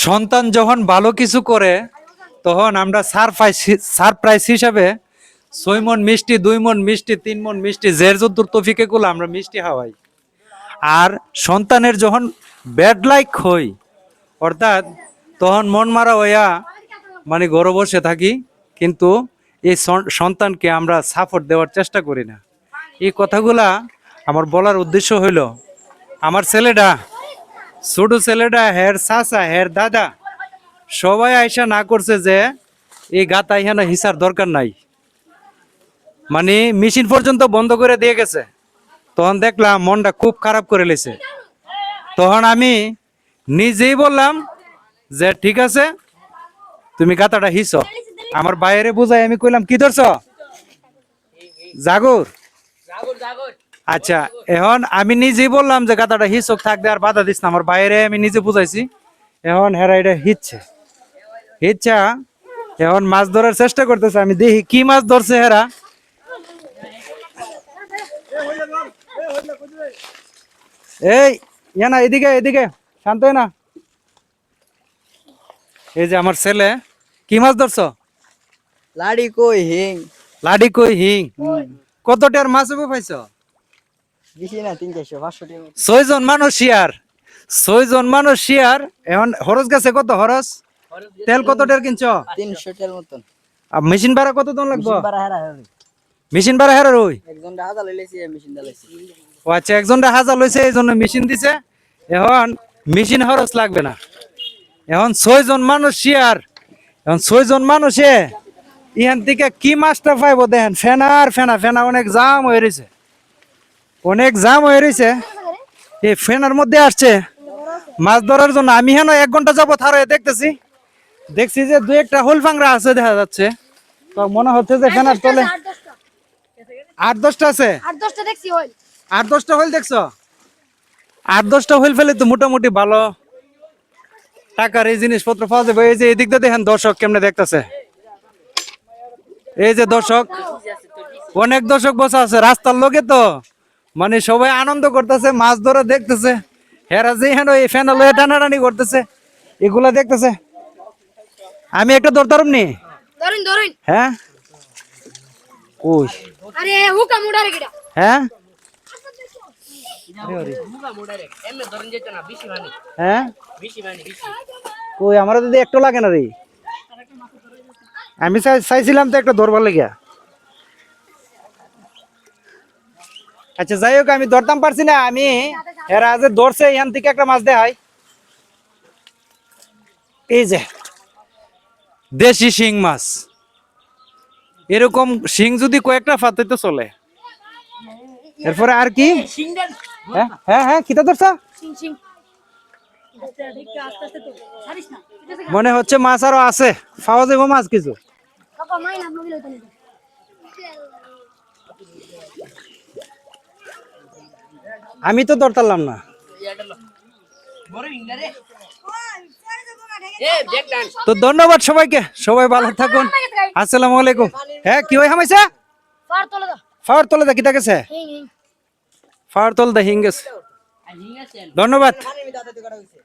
সন্তান যখন ভালো কিছু করে, তখন আমরা সারপ্রাইজ সারপ্রাইজ হিসাবে ছয় মন মিষ্টি, দুই মন মিষ্টি, তিন মন মিষ্টি, জের যদ্দুর তফিকে গুলো আমরা মিষ্টি খাওয়াই। আর সন্তানের যখন ব্যাড লাইক হই, অর্থাৎ তখন মন মারা হইয়া মানে ঘরে বসে থাকি, কিন্তু এই সন্তানকে আমরা সাপোর্ট দেওয়ার চেষ্টা করি না। এই কথাগুলা আমার বলার উদ্দেশ্য হইল, আমার ছেলেটা ছোট ছেলেটা, হের চাচা, হের দাদা, সবাই আইসা না করছে যে এই গাতা ইহানা হিসার দরকার নাই। মানে মেশিন পর্যন্ত বন্ধ করে দিয়ে গেছে। তখন দেখলাম মনটা খুব খারাপ করে লেছে। তখন আমি নিজেই বললাম যে, ঠিক আছে, তুমি গাতাটা হিস। আমার বাইরে বুঝাই আমি কইলাম, কি ধরছ? জাগর। আচ্ছা এখন আমি নিজেই বললাম যে গাতাটা হিসক থাকবে আর বাধা দিস না আমার বাইরে আমি নিজে বুঝাইছি। এখন হেরা এটা হিচ্ছে। হিচ্ছা এখন মাছ ধরার চেষ্টা করতেছে আমি দেখি কি মাছ ধরছে হেরা। এই ইয়া না এদিকে এদিকে শান্ত না। এই যে আমার ছেলে কি মাছ ধরছো? লাড়ি কই হিং। লাডি কই হিং। কতটার মাছ পাইছো? বেশি না তিন চারশো পাঁচশো টাকা ছয় জন মানুষ শিয়ার ছয় জন মানুষ শিয়ার এখন হরস গেছে কত হরস? তেল কতটার কিনছ? তিনশো টাকার মতন। আর মেশিন ভাড়া কত দাম লাগবো? মেশিন ভাড়া হেরা ডালাইছি ও আচ্ছা একজনটা হাজার লইছে এই জন্য মেশিন দিছে। এখন মেশিন খরচ লাগবে না। এখন ছয় জন মানুষ শিয়ার এখন ছয় জন মানুষে ইহান থেকে কি মাছটা পাইব দেখেন? ফেনা আর ফেনা ফেনা অনেক জাম হয়ে রয়েছে অনেক জাম হয়ে রয়েছে। এই ফেনার মধ্যে আসছে। মাছ ধরার জন্য আমি হেন এক ঘণ্টা যাব থারো দেখতেছি। দেখছি যে দু একটা হোল ফাংরা আছে দেখা যাচ্ছে। তো মনে হচ্ছে যে ফেনার তলে আট দশটা। আছে? আট দশটা হইল দেখছ? আট দশটা হইল ফেলে তো মোটামুটি ভালো। টাকার এই জিনিসপত্র পাওয়া যাবে। এই যে এদিক দিয়ে দেখেন দর্শক কেমনে দেখতেছে। এই যে দর্শক অনেক দর্শক বসে আছে। রাস্তার লোকে তো মানে সবাই আনন্দ করতেছে মাছ ধরে দেখতেছে। হেরা যে হেন এই ফ্যান লয়ে টানাটানি করতেছে এগুলা দেখতেছে। আমি একটা ধরতাম নি? ধরুন ধরুন। হ্যাঁ? ওই হ্যাঁ? হ্যাঁ? কই আমার যদি একটু লাগে না রে। আমি চাই- চাইছিলাম তো একটা ধরবার লেগে আচ্ছা যাই হোক আমি ধরতাম পারছি না আমি এরা যে ধরছে এখান থেকে একটা মাছ দেখাই। এই যে দেশি শিং মাছ। এরকম শিং যদি কয়েকটা ফাতে তো চলে। এরপরে আর কি? হ্যাঁ হ্যাঁ হ্যাঁ কিতা ধরছা? মনে হচ্ছে মাছ আরও আছে। পাওয়া যাব মাছ কিছু। আমি তো ধরতাম না। তো ধন্যবাদ সবাইকে, সবাই ভালো থাকুন। আসসালামু আলাইকুম। হ্যাঁ কি হয় হামাইছে? ফার তোলে দা কি দেখেছে ফাওয়ার তল দা হিং গেছে ধন্যবাদ।